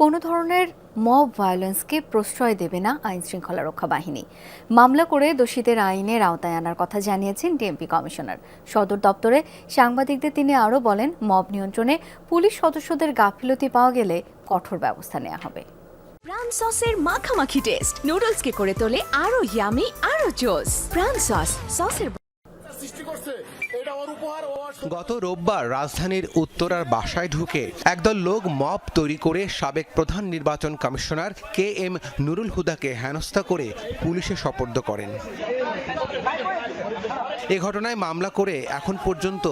কোনো ধরনের মব ভায়োলেন্সকে প্রশ্রয় দেবে না আইন শৃঙ্খলা রক্ষা বাহিনী। মামলা করে দোষীদের আইনের আওতায় আনার কথা জানিয়েছেন ডিএমপি কমিশনার। সদর দপ্তরে সাংবাদিকদের তিনি আরও বলেন মব নিয়ন্ত্রণে পুলিশ সদস্যদের গাফিলতি পাওয়া গেলে কঠোর ব্যবস্থা নেওয়া হবে। প্রাণ সসের মাখামাখি টেস্ট নুডলসকে করে তোলে আরও ইয়ামি আরও জোস প্রাণ সস সসের সৃষ্টি করছে। গত রোববার রাজধানীর উত্তরার বাসায় ঢুকে একদল লোক মব তৈরি করে সাবেক প্রধান নির্বাচন কমিশনার কে এম নুরুল হুদাকে হেনস্থা করে পুলিশে সপর্দ করেন। এ ঘটনায় মামলা করে এখন পর্যন্ত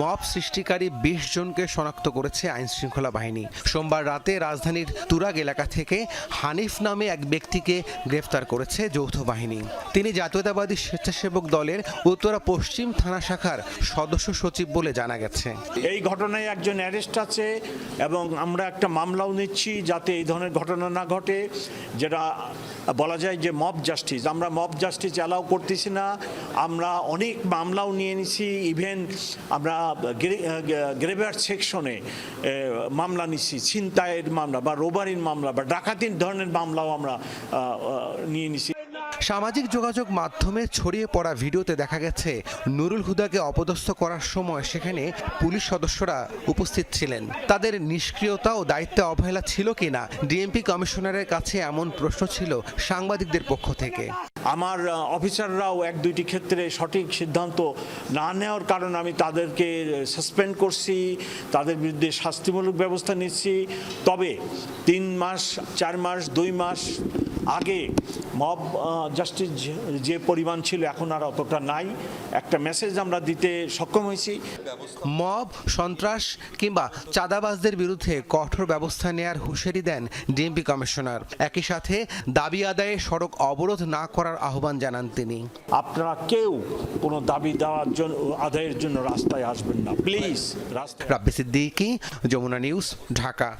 মব সৃষ্টিকারী বিশ জনকে শনাক্ত করেছে আইন শৃঙ্খলা বাহিনী। সোমবার রাতে রাজধানীর তুরাগ এলাকা থেকে হানিফ নামে এক ব্যক্তিকে গ্রেফতার করেছে যৌথ বাহিনী। তিনি জাতীয়তাবাদী স্বেচ্ছাসেবক দলের উত্তরা পশ্চিম থানা শাখার সদস্য সচিব বলে জানা গেছে। এই ঘটনায় একজন অ্যারেস্ট আছে এবং আমরা একটা মামলাও নিচ্ছি যাতে এই ধরনের ঘটনা না ঘটে, যেটা বলা যায় যে মব জাস্টিস। আমরা মব জাস্টিস অ্যালাউ করতেছি না। আমরা অনেক মামলাও নিয়ে নিছি ইভেন আমরা গ্রেভার সেকশনে মামলা নিছি, ছিনতাইয়ের মামলা বা রোবারির মামলা বা ডাকাতির ধরনের মামলাও আমরা নিয়ে নিছি। সামাজিক যোগাযোগ মাধ্যমে ছড়িয়ে পড়া ভিডিওতে দেখা গেছে, নুরুল হুদাকে অপদস্থ করার সময় সেখানে পুলিশ সদস্যরা উপস্থিত ছিলেন। তাদের নিষ্ক্রিয়তা ও দায়িত্বে অবহেলা ছিল কিনা ডিএমপি কমিশনারের কাছে এমন প্রশ্ন ছিল সাংবাদিকদের পক্ষ থেকে। আমার অফিসাররাও এক দুইটি ক্ষেত্রে সঠিক সিদ্ধান্ত না নেওয়ার কারণে আমি তাদেরকে সাসপেন্ড করছি, তাদের বিরুদ্ধে শাস্তিমূলক ব্যবস্থা নিচ্ছি। তবে তিন মাস, চার মাস, দুই মাস আগে মব জাস্টিস যে পরিমাণ ছিল এখন আর অতটা নাই। একটা মেসেজ আমরা দিতে সক্ষম হয়েছি। মব সন্ত্রাস কিংবা চাঁদাবাজদের বিরুদ্ধে কঠোর ব্যবস্থা নেয়ার হুঁশিয়ারি দেন ডিএমপি কমিশনার। একই সাথে দাবি আদায়ে সড়ক অবরোধ না করার আহ্বান জানান তিনি। আপনারা কেউ কোনো দাবি দেওয়ার জন্য আদায়ের জন্য রাস্তায় আসবেন না। প্লিজ রাস্তায় রাব্বি সিদ্দিকি যমুনা নিউজ ঢাকা।